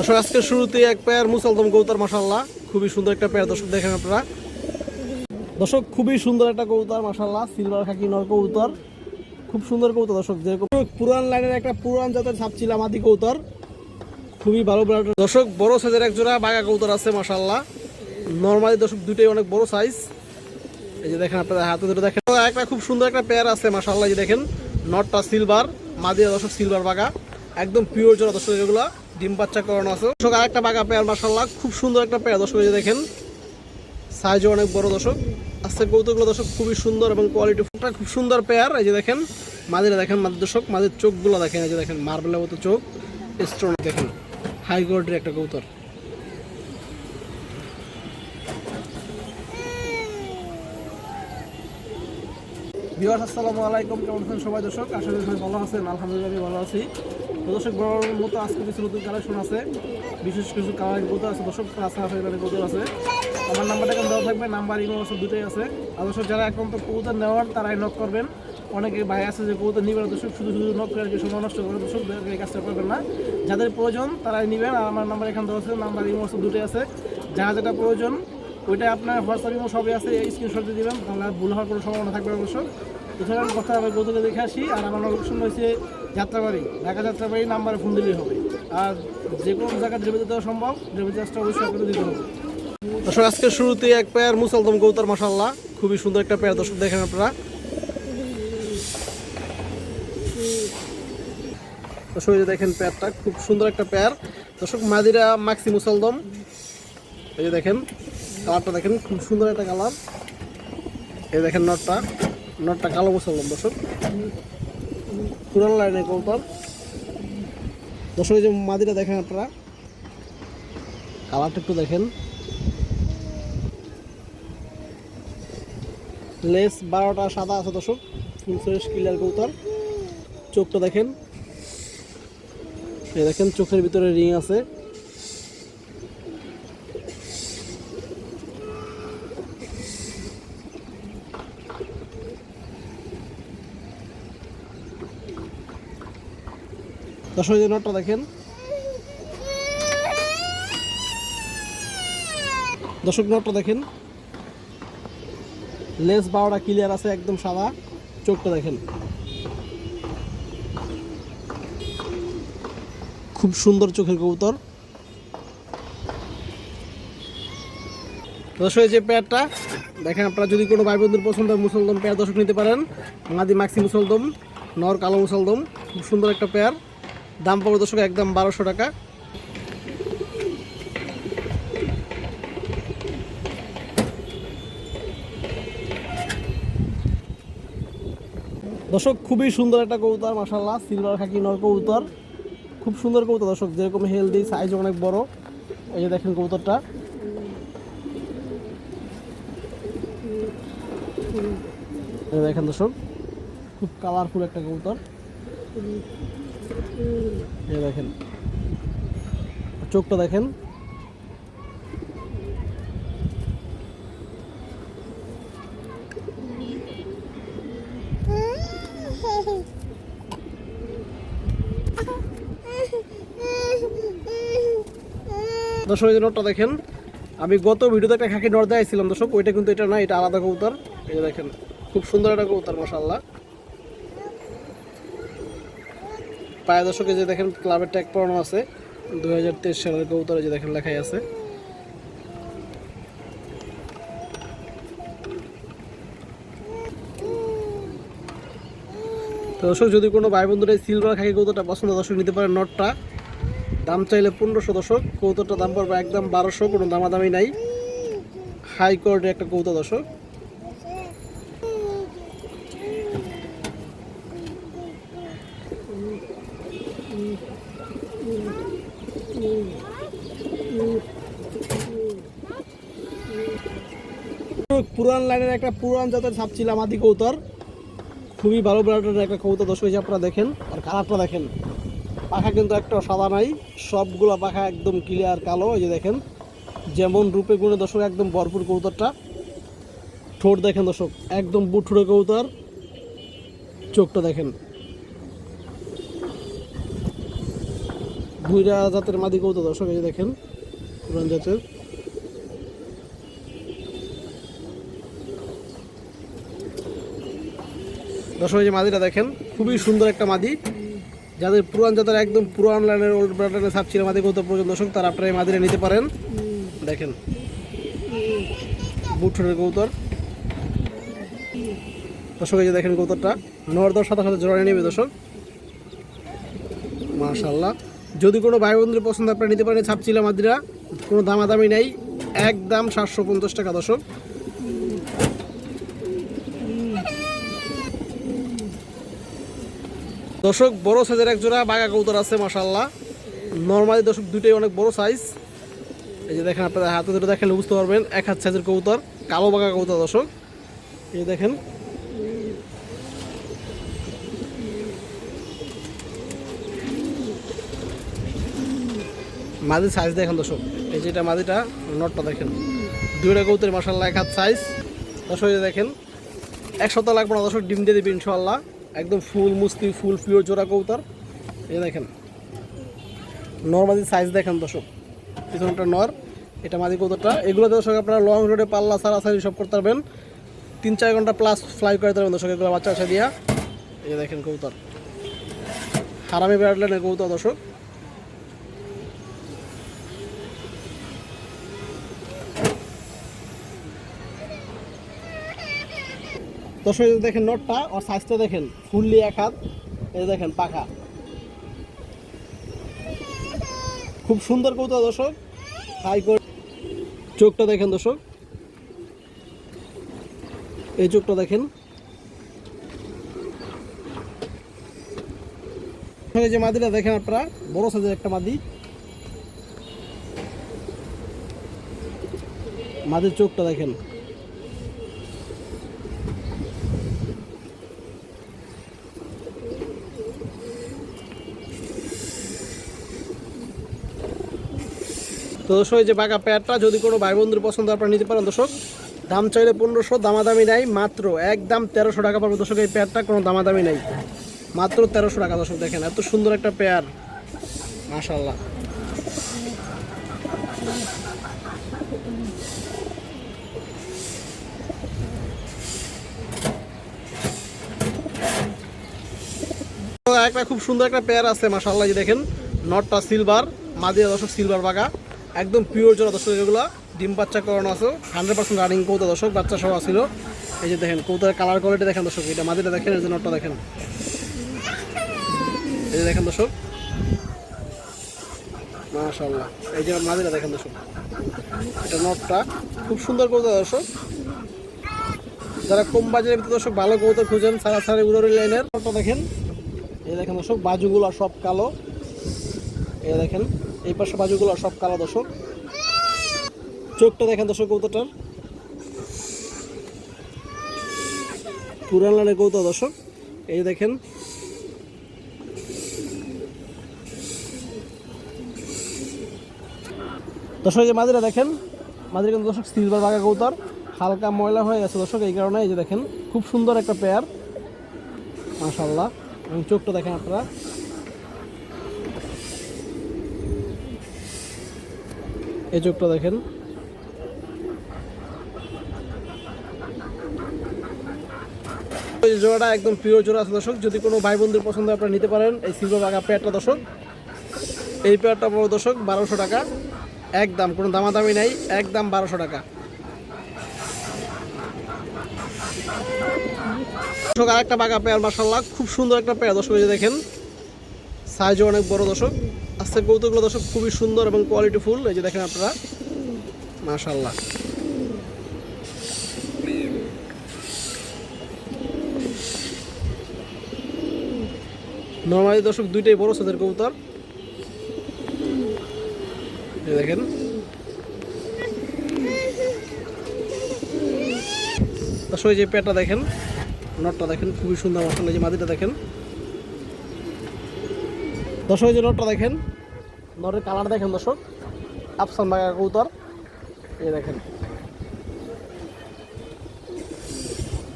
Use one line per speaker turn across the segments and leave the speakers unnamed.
দর্শক আজকে শুরুতে এক পেয়ার মুসলদম কৌতার মাসাল্লাহ খুবই সুন্দর একটা পেয়ার দর্শক দেখেন আপনারা। দর্শক, খুবই সুন্দর একটা কৌতার মাসাল্লাহ সিলভার খাকি নর কৌতার খুব সুন্দর কৌতার দর্শক, যেরকম পুরান লাইনের একটা পুরান জাতের ছাপছিলাম আদি কৌতার খুবই ভালো দর্শক, বড় সাইজের এক জোড়া বাঘা কৌতার আছে মাসাল্লাহ নর্মালি দর্শক দুটোই অনেক বড় সাইজ এই যে দেখেন আপনারা, হাতে ধরে দেখেন। একটা খুব সুন্দর একটা পেয়ার আছে মাসাল্লাহ যে দেখেন। নটটা সিলভার মাদিয়া দর্শক সিলভার বাঘা। একদম পিওর জোড়া, দর্শক, এগুলো। ডিম বাচ্চা করানো আছে। দর্শক আর একটা বাঘা পেয়ার মাসাল্লাহ খুব সুন্দর একটা পেয়ার। দর্শক, এই দেখেন সাইজও অনেক বড় দর্শক। আস্তে কৌতুকগুলো দর্শক খুবই সুন্দর এবং কোয়ালিটি খুব সুন্দর পেয়ার, এই যে দেখেন, মাদিরা দেখেন মাঝের দর্শক মাঝের চোখগুলো দেখেন, এই যে দেখেন মার্বেলের মতো চোখ স্ট্রং দেখেন হাই কোয়ালিটির একটা কৌতর ভিউয়ার্স, আসসালামু আলাইকুম। কেমন আছেন সবাই দর্শক? করি সবাই ভালো আছেন। আলহামদুলিল্লাহ ভালো আছি। দর্শক বড় মতো আজকে কিছু নতুন কালেকশন আছে। বিশেষ কিছু কালারিং কৌতো আছে, দর্শক আছে আছে এখানে কৌতো আছে। আমার নাম্বারটা এখন দেওয়া থাকবে? নাম্বার, ইমো, সব দুটোই আছে। আর দর্শক, যারা এখন তো কৌতো নেওয়ার, তারাই নক করবেন। অনেকে ভাই আছে যে কৌতো নিবেন দর্শক, শুধু শুধু নক করে সময় নষ্ট করে দর্শক এই কাজটা করবেন না। যাদের প্রয়োজন, তারাই নেবেন। আর আমার নাম্বার এখানে দেওয়া আছে। নাম্বার, ইমো, সব দুটোই আছে। যারা যেটা প্রয়োজন ওইটা আপনার হোয়াটসঅ্যাপ ইমো সবই আছে স্ক্রিনশট দিয়ে দিবেন তাহলে ভুল হওয়ার কোনো সম্ভাবনা থাকবে অবশ্য। এছাড়া কথা আমি গৌতমকে দেখে আসি, আর আমার লোকেশন হয়েছে যাত্রাবাড়ি। ঢাকা যাত্রাবাড়ি নাম্বারে ফোন দিলেই হবে। আর যে কোনো জায়গায় ডেলিভারি দেওয়া সম্ভব ডেলিভারি চার্জটা অবশ্যই আপনাদের দিতে হবে। দর্শক, আজকে শুরুতে এক পেয়ার মুসলদম গৌতর মাসাল্লাহ খুবই সুন্দর একটা পেয়ার দর্শক দেখেন আপনারা। দর্শক, এই যে দেখেন পেয়ারটা খুব সুন্দর একটা পেয়ার দর্শক, মাদিরা মাক্সি মুসলদম এই যে দেখেন কালারটা দেখেন, খুব সুন্দর একটা কালার। এই দেখেন নটটা নটটা কালো মুসলদম দর্শক। পুরান লাইনের কৌতল দর্শক, এই যে মাদিটা দেখেন আপনারা। কালারটা একটু দেখেন। লেস বারোটা সাদা আছে, দর্শক। ফুল ফ্রেশ ক্লিয়ার কৌতর চোখটা দেখেন। এই দেখেন, চোখের ভিতরে রিং আছে। দর্শক নটটা দেখেন। দর্শক নটটা দেখেন। লেস বারোটা ক্লিয়ার আছে, একদম সাদা। চোখটা দেখেন। খুব সুন্দর চোখের কবুতর। দর্শক যে পেয়ারটা দেখেন আপনারা যদি কোনো ভাই বন্ধুর পছন্দ হয় মুসলদম পেয়ার দর্শক নিতে পারেন। মাদি মাক্সি মুসলদম, নর, কালো মুসলদম। খুব সুন্দর একটা পেয়ার দাম পাবো দর্শক একদম বারোশো টাকা। দর্শক খুবই সুন্দর একটা কবুতর মাসাল্লাহ সিলভার খাকি নর কবুতর। খুব সুন্দর কবুতর দর্শক, যেরকম হেলদি সাইজ অনেক বড়। এই যে দেখেন কবুতরটা। দেখেন দর্শক, খুব কালারফুল একটা কবুতর। দেখেন। চোখটা দেখেন। দর্শক যে নটটা দেখেন। আমি গত ভিডিওতে একটা খাকি নট দেখাইছিলাম দর্শক, ওইটা কিন্তু এটা না, এটা আলাদা কবুতর। এই দেখেন, খুব সুন্দর একটা কবুতর মাসাল্লাহ পায়ে দর্শক এই যে দেখেন ক্লাবের ট্যাগ পড়ানো আছে দুই হাজার তেইশ সালের কবুতর যে দেখেন লেখাই আছে। তো দর্শক, যদি কোনো ভাই বন্ধুরা সিলভার খাকি কৌতোটা পছন্দ, দর্শক নিতে পারে নটটা। দাম চাইলে পনেরোশো দর্শক কৌতোটার দাম পড়বে একদম বারোশো, কোনো দামাদামি নাই। হাই কোয়ালিটির একটা কৌতো দর্শক। পুরান লাইনের একটা পুরান জাতের ছাপছিলাম আদি কৌতর। খুবই ভালো ব্রান্ডের একটা দর্শক এই যে আপনারা দেখেন, আর কালারটা দেখেন। পাখা কিন্তু একটা সাদা নাই, সবগুলো পাখা একদম ক্লিয়ার কালো, এই যে দেখেন। যেমন রূপে গুণে দর্শক একদম ভরপুর কৌতরটা। ঠোঁট দেখেন দর্শক, একদম বুঠুরে কৌতর। চোখটা দেখেন। ভুইরা জাতের মাদি কৌতো দর্শক, এই যে দেখেন, পুরান জাতের। এই যে মাদিটা দেখেন, খুবই সুন্দর একটা মাদি। যাদের পুরান জাতের একদম পুরান লাইনের ওল্ড ব্রান্ডের সাপ ছিল মাদি কৌতো পর্যন্ত দর্শক, তারা আপনারা এই মাদিটা নিতে পারেন। দেখেন বুটনের কৌতর দর্শক, এই যে দেখেন কৌতরটা নর দশ সাথে সাথে জড়াই নেবে দর্শক। মাশাল্লাহ যদি কোনো ভাই বন্ধুর পছন্দ, আপনারা নিতে পারেন ছাপচিলা মাদিরা কোনো দামাদামি নেই, একদম সাতশো পঞ্চাশ টাকা দর্শক। দর্শক, বড় সাইজের এক জোড়া বাঘা কৌতর আছে মাশাল্লাহ নর্মালি দর্শক দুটোই অনেক বড় সাইজ এই যে দেখেন আপনাদের হাতে দুটো দেখেন বুঝতে পারবেন, এক হাত সাইজের কবুতর, কালো বাঘা কবুতর দর্শক। এই দেখেন। মাদির সাইজ দেখেন দর্শক। এই যেটা মাদিটা নটটা দেখেন। দুইটা কবুতর মাসাল্লাহ এক হাত সাইজ দর্শক দেখেন, এক সপ্তাহ লাগবে না দর্শক, ডিম দিয়ে দিবি ইনশাল্লাহ একদম ফুল মুস্তি ফুল পিওর জোড়া কবুতর। এ দেখেন। নর নর্মালি সাইজ দেখেন দর্শক। পিছনটা নর, এটা মাদি কৌতরটা এগুলো দর্শক আপনারা লং রোডে পাল্লা, সারাসারি সব করতে পারবেন। তিন, চার ঘণ্টা প্লাস ফ্লাই করে পারবেন দর্শক এগুলো বাচ্চা আসা দিয়া এ দেখেন কবুতর। হারামি বেড়ালেন কৌতর দর্শক। দর্শক দেখেন নটটা আর সাইজটা দেখেন ফুললি এক হাত, এই দেখেন, পাখা। খুব সুন্দর কৌতুক দর্শক, হাই চোখটা দেখেন দর্শক। এই চোখটা দেখেন। যে মাদিটা দেখেন আপনারা, বড় সাইজের একটা মাদি। মাদির চোখটা দেখেন। তো দর্শক, এই যে বাঘা প্যাডটা যদি কোনো ভাই বন্ধুর পছন্দ আপনারা নিতে পারেন, দর্শক। দাম চাইলে পনেরোশো, দামাদামি নাই, মাত্র একদম তেরোশো টাকা পাবে দর্শক, এই প্যাডটা কোনো দামাদামি নাই, মাত্র তেরোশো টাকা। দর্শক, দেখেন, এত সুন্দর একটা পেয়ার। মাশাল্লাহ একটা খুব সুন্দর একটা পেয়ার আছে মাশাল্লাহ যে দেখেন, নটটা সিলভার মাদিয়া দর্শক সিলভার বাগা একদম পিওর জোড়া দর্শক এগুলো। ডিম বাচ্চা করানো আছে হান্ড্রেড পার্সেন্ট রানিং কৌতা দর্শক, বাচ্চা সহ ছিল এই যে দেখেন, কৌতার কালার কোয়ালিটি দেখেন দর্শক, এটা মাদিটা দেখেন, এই যে নটটা দেখেন। এই যে দেখেন দর্শক। মাশাল্লাহ এই যে মাদিটা দেখেন দর্শক। এটা নটটা খুব সুন্দর কৌতা দর্শক। যারা কম বাজারের ভিতরে দর্শক ভালো কৌতা খুঁজেন সারা সারা উড়ারি লাইনের নটটা দেখেন। এই দেখেন দর্শক, বাজুগুলো সব কালো। এই দেখেন। এই পাশে বাজুগুলো সব কালো দর্শক। চোখটা দেখেন দর্শক কৌতাটার পুরান লাইনের কৌতা দর্শক। এই দেখেন। দর্শক যে মাদিরা দেখেন। মাদিরা কিন্তু দর্শক সিলভার বাগা কৌতার হালকা ময়লা হয়ে গেছে দর্শক, এই কারণে এই যে দেখেন, খুব সুন্দর একটা পেয়ার মাশাল্লাহ এবং চোখটা দেখেন আপনারা। এই চোখটা দেখেন। জোড়াটা একদম প্রিয় জোড়া আছে দর্শক। যদি কোনো ভাই বন্ধুর পছন্দ আপনারা নিতে পারেন। এই সিলভার বাগা পেয়ারটা দর্শক। এই পেয়ারটা বড় দর্শক, বারোশো টাকা। একদম, কোনো দামাদামি নাই। একদম বারোশো টাকা। দর্শক, আরেকটা বাগা পেয়ার মাসাল্লাহ খুব সুন্দর একটা পেয়ার দর্শক দেখেন। সাইজও অনেক বড় দর্শক। আজকের কৌতুকগুলো দর্শক খুবই সুন্দর এবং কোয়ালিটি ফুল এই যে দেখেন আপনারা। মাশাল্লাহ নর্মালি দর্শক দুইটাই বড় সাইজের কবুতর। দেখেন। দর্শক যে পেটটা দেখেন, নটটা দেখেন, খুবই সুন্দর মশলা যে মাদিটা দেখেন। দর্শক যে নটটা দেখেন। নটের কালার দেখেন দর্শক। আফসান বাগা কৌতর এই দেখেন।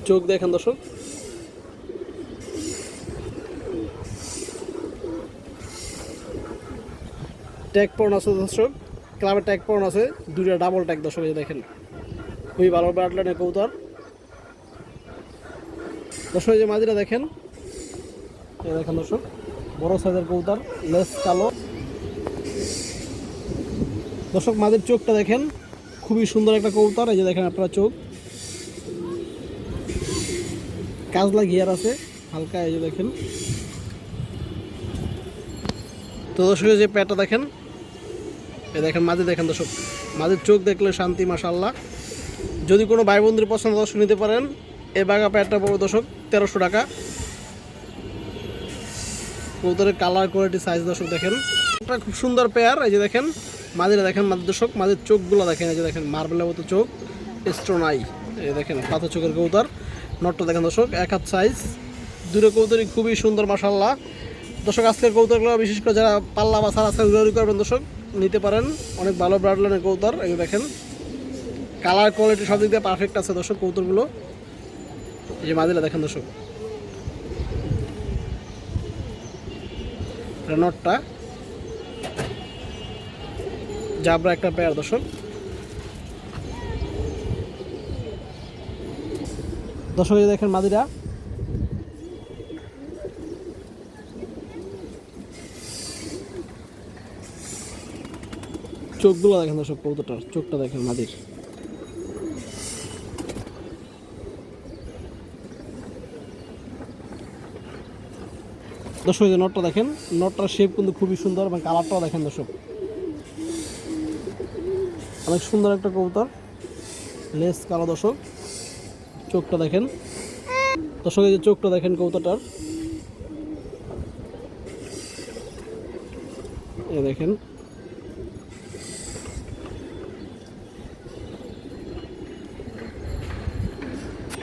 চোখ দেখেন দর্শক। ট্যাগ পড়ন আছে দর্শক। ক্লাবের ট্যাগ পড়ন আছে। দুইটা ডাবল ট্যাগ দর্শক দেখেন। খুবই ভালো ব্রাডলাইনের কৌতার দর্শক যে মাদিরা দেখেন। দেখেন দর্শক। বড় সাইজের কৌতার লেস কালো। দর্শক, মাদের চোখটা দেখেন। খুবই সুন্দর একটা কৌতার এই যে দেখেন আপনারা চোখ। কাজলা গিয়ার আছে, হালকা, এই যে দেখেন। তো দর্শক যে প্যাটটা দেখেন, এই দেখেন মাঝে দেখেন দর্শক। মাঝের চোখ দেখলে শান্তি মাসাল্লাহ যদি কোনো ভাই বন্ধুর পছন্দ দর্শক, নিতে পারেন। এই বাঘা প্যাটটা পড়বে দর্শক, তেরোশো টাকা। কবুতরের কালার কোয়ালিটি সাইজ দর্শক দেখেন। একটা খুব সুন্দর পেয়ার এই যে দেখেন। মাঝিরা দেখেন মাঝের দর্শক, মাঝের চোখগুলো দেখেন, এই যে দেখেন মার্বেলের মতো চোখ স্ট্রোনাই এই দেখেন পাথর চোখের কবুতর, নটটা দেখেন দর্শক, এক হাত সাইজ দূরে কবুতরই খুবই সুন্দর মাসাল্লাহ দর্শক, আজকের কবুতরগুলো বিশেষ করে যারা পাল্লা বা সারা সাইজ তৈরি করবেন, দর্শক, নিতে পারেন। অনেক ভালো ব্রাডলাইনের কবুতর, এই দেখেন। কালার কোয়ালিটি সব দিক দিয়ে পারফেক্ট আছে দর্শক কবুতরগুলো। এই যে মাঝিরা দেখেন দর্শক। নটটা। জাবরা একটা পেয়ার দর্শক। দর্শক দেখেন মাদিরা। চোখগুলো দেখেন দর্শক কৌতোটার চোখটা দেখেন মাদির। দর্শক যে নটটা দেখেন নটটার শেপ কিন্তু খুবই সুন্দর এবং কালারটাও দেখেন দর্শক। অনেক সুন্দর একটা কবুতর। লেস কালো দর্শক। চোখটা দেখেন। দর্শক যে চোখটা দেখেন কবুতরটার। এই দেখেন।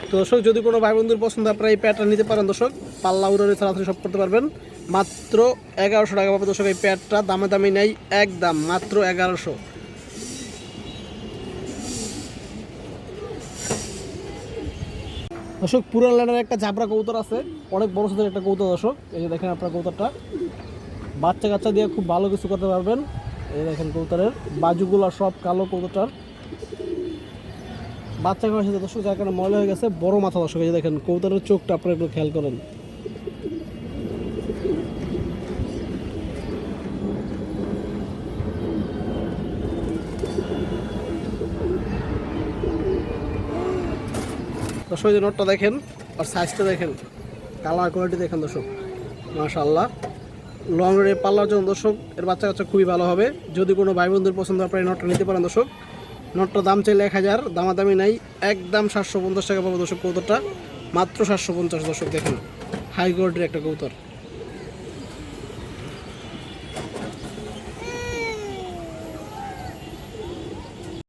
তো দর্শক, যদি কোনো ভাই বন্ধুর পছন্দ, আপনারা এই প্যাডটা নিতে পারেন দর্শক। পাল্লা উড়ে তাড়াতাড়ি সব করতে পারবেন। মাত্র এগারোশো টাকা পাবে দর্শক, এই প্যাডটা দামে দামি নেই, একদম মাত্র এগারোশো। দর্শক, পুরান লাইনের একটা ঝাপড়া কবুতর আছে, অনেক বড় সাথে একটা কবুতর দর্শক। এই যে দেখেন আপনার কবুতরটা। বাচ্চা কাচ্চা দিয়ে খুব ভালো কিছু করতে পারবেন। এই দেখেন কবুতরের বাজুগুলো সব কালো কবুতরটার। বাচ্চা কাছে দর্শক, যার কারণে ময়লা হয়ে গেছে, বড় মাথা দর্শক। এই যে দেখেন কবুতরের চোখটা, আপনারা একটু খেয়াল করেন। যে নোটটা দেখেন আর সাইজটা দেখেন কালার কোয়ালিটি দেখেন দর্শক মাশাল্লাহ লং রে পাল্লার জন্য দর্শক, এর বাচ্চা কাচ্চা খুবই ভালো হবে। যদি কোনো ভাই বন্ধুর পছন্দ আপনার নোটটা নিতে পারেন দর্শক। নোটটার দাম চাইলে এক হাজার, দামাদামি নাই, একদম সাতশো পঞ্চাশ টাকা পাবো দর্শক কৌতরটা মাত্র সাতশো পঞ্চাশ দর্শক দেখেন হাই কোয়ালিটির একটা কৌতর